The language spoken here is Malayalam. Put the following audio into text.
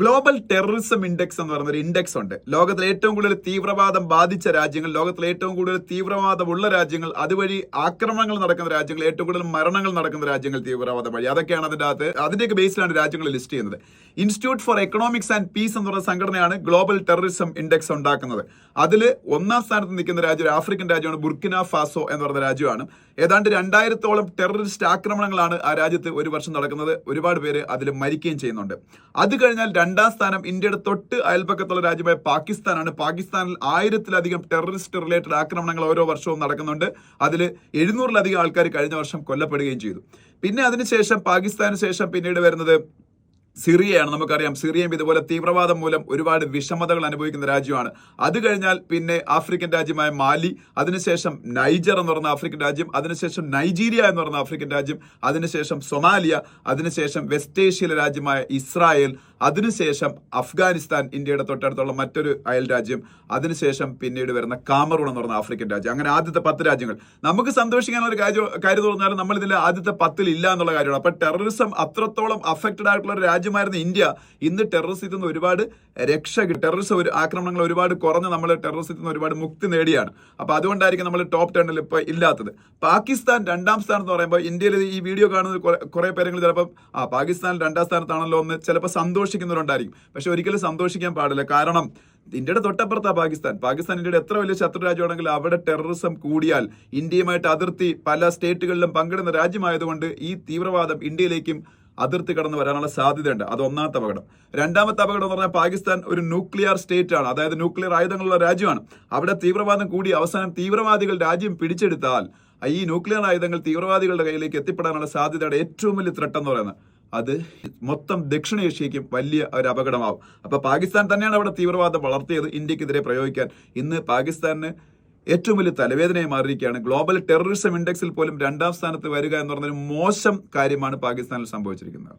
ഗ്ലോബൽ ടെററിസം ഇൻഡെക്സ് എന്ന് പറയുന്ന ഒരു ഇൻഡെക്സ് ഉണ്ട്. ലോകത്തിലെ ഏറ്റവും കൂടുതൽ തീവ്രവാദം ബാധിച്ച രാജ്യങ്ങൾ ലോകത്തിലെ ഏറ്റവും കൂടുതൽ തീവ്രവാദമുള്ള രാജ്യങ്ങൾ അതുവഴി ആക്രമണങ്ങൾ നടക്കുന്ന രാജ്യങ്ങൾ ഏറ്റവും കൂടുതൽ മരണങ്ങൾ നടക്കുന്ന രാജ്യങ്ങൾ തീവ്രവാദം വഴി. അതൊക്കെയാണ് അതിന്റെ അകത്ത് അതിന്റെയൊക്കെ ബേസിലാണ് രാജ്യങ്ങൾ ലിസ്റ്റ് ചെയ്യുന്നത്. Institute for economics and peace എന്ന് പറയുന്ന സംഘടനയാണ് ഗ്ലോബൽ ടെററിസം ഇൻഡെക്സ് ഉണ്ടാക്കുന്നത്. അതിൽ ഒന്നാം സ്ഥാനത്ത് നിൽക്കുന്ന രാജ്യം ആഫ്രിക്കൻ രാജ്യമാണ് ബുർക്കിന ഫാസോ എന്ന് പറയുന്ന രാജ്യമാണ്. ഏതാണ്ട് രണ്ടായിരത്തോളം ടെററിസ്റ്റ് ആക്രമണങ്ങളാണ് ആ രാജ്യത്ത് ഒരു വർഷം നടക്കുന്നത്. ഒരുപാട് പേര് അതിൽ മരിക്കുകയും ചെയ്യുന്നുണ്ട്. അത് കഴിഞ്ഞാൽ രണ്ടാം സ്ഥാനം ഇന്ത്യയുടെ തൊട്ട് അയൽപക്കത്തുള്ള രാജ്യമായ പാകിസ്ഥാനാണ്. പാകിസ്ഥാനിൽ ആയിരത്തിലധികം ടെററിസ്റ്റ് റിലേറ്റഡ് ആക്രമണങ്ങൾ ഓരോ വർഷവും നടക്കുന്നുണ്ട്. അതിൽ എഴുന്നൂറിലധികം ആൾക്കാർ കഴിഞ്ഞ വർഷം കൊല്ലപ്പെടുകയും ചെയ്തു. പിന്നെ അതിനുശേഷം പാകിസ്ഥാന് ശേഷം പിന്നീട് വരുന്നത് സിറിയയാണ്. നമുക്കറിയാം സിറിയയും ഇതുപോലെ തീവ്രവാദം മൂലം ഒരുപാട് വിഷമതകൾ അനുഭവിക്കുന്ന രാജ്യമാണ്. അത് കഴിഞ്ഞാൽ പിന്നെ ആഫ്രിക്കൻ രാജ്യമായ മാലി അതിനുശേഷം നൈജർ എന്ന് പറയുന്ന ആഫ്രിക്കൻ രാജ്യം അതിനുശേഷം നൈജീരിയ എന്ന് പറയുന്ന ആഫ്രിക്കൻ രാജ്യം അതിനുശേഷം സൊമാലിയ അതിനുശേഷം വെസ്റ്റ് ഏഷ്യയിലെ രാജ്യമായ ഇസ്രായേൽ അതിനുശേഷം അഫ്ഗാനിസ്ഥാൻ ഇന്ത്യയുടെ തൊട്ടടുത്തുള്ള മറ്റൊരു അയൽ രാജ്യം അതിനുശേഷം പിന്നീട് വരുന്ന കാമറൂൺ എന്ന് പറയുന്ന ആഫ്രിക്കൻ രാജ്യം. അങ്ങനെ ആദ്യത്തെ പത്ത് രാജ്യങ്ങൾ. നമുക്ക് സന്തോഷിക്കാനുള്ള ഒരു കാര്യം കാര്യം പറഞ്ഞാൽ നമ്മൾ ഇതിൽ ആദ്യത്തെ പത്തിൽ ഇല്ല എന്നുള്ള കാര്യമാണ്. അപ്പൊ ടെററിസം അത്രത്തോളം അഫക്റ്റഡ് ആയിട്ടുള്ള ഒരു രാജ്യമായിരുന്ന ഇന്ത്യ. ഇന്ന് ടെററിസത്തിൽ നിന്ന് ഒരുപാട് രക്ഷ ടെററിസം ഒരു ആക്രമണങ്ങൾ ഒരുപാട് കുറഞ്ഞ് നമ്മൾ ടെററിസത്തിൽ നിന്ന് ഒരുപാട് മുക്തി നേടിയാണ്. അപ്പൊ അതുകൊണ്ടായിരിക്കും നമ്മൾ ടോപ്പ് ടെണ്ണിൽ ഇപ്പൊ ഇല്ലാത്തത്. പാകിസ്ഥാൻ രണ്ടാം സ്ഥാനം എന്ന് പറയുമ്പോൾ ഇന്ത്യയിൽ ഈ വീഡിയോ കാണുന്ന കുറെ- പേരെങ്കിലും ചിലപ്പോൾ ആ പാകിസ്ഥാൻ രണ്ടാം സ്ഥാനത്താണല്ലോ എന്ന് ചിലപ്പോൾ സന്തോഷിക്കുന്നവരുണ്ടായിരിക്കും. പക്ഷെ ഒരിക്കലും സന്തോഷിക്കാൻ പാടില്ല. കാരണം ഇന്ത്യയുടെ തൊട്ടപ്പുറത്താണ് പാകിസ്ഥാൻ. പാകിസ്ഥാൻ ഇന്ത്യയുടെ എത്ര വലിയ ശത്രു രാജ്യമാണെങ്കിലും അവിടെ ടെററിസം കൂടിയാൽ ഇന്ത്യയുമായിട്ട് അതിർത്തി പല സ്റ്റേറ്റുകളിലും പങ്കിടുന്ന രാജ്യമായതുകൊണ്ട് ഈ തീവ്രവാദം ഇന്ത്യയിലേക്കും അതിർത്തി കടന്നു വരാനുള്ള സാധ്യതയുണ്ട്. അത് ഒന്നാമത്തെ അപകടം. രണ്ടാമത്തെ അപകടം എന്ന് പറഞ്ഞാൽ പാകിസ്ഥാൻ ഒരു ന്യൂക്ലിയർ സ്റ്റേറ്റ് ആണ്. അതായത് ന്യൂക്ലിയർ ആയുധങ്ങളുള്ള രാജ്യമാണ്. അവിടെ തീവ്രവാദം കൂടി അവസാനം തീവ്രവാദികൾ രാജ്യം പിടിച്ചെടുത്താൽ ഈ ന്യൂക്ലിയർ ആയുധങ്ങൾ തീവ്രവാദികളുടെ കയ്യിലേക്ക് എത്തിപ്പെടാനുള്ള സാധ്യതയുടെ ഏറ്റവും വലിയ ത്രട്ടം എന്ന് പറയുന്നത് അത് മൊത്തം ദക്ഷിണേഷ്യയ്ക്കും വലിയ ഒരു അപകടമാവും. അപ്പൊ പാകിസ്ഥാൻ തന്നെയാണ് അവിടെ തീവ്രവാദം വളർത്തിയത് ഇന്ത്യക്കെതിരെ പ്രയോഗിക്കാൻ. ഇന്ന് പാകിസ്ഥാന് ഏറ്റവും വലിയ തലവേദനയായി മാറിയിരിക്കുകയാണ്. ഗ്ലോബൽ ടെററിസം ഇൻഡെക്സിൽ പോലും രണ്ടാം സ്ഥാനത്ത് വരിക എന്ന് പറഞ്ഞൊരു മോശം കാര്യമാണ് പാകിസ്ഥാനിൽ സംഭവിച്ചിരിക്കുന്നത്.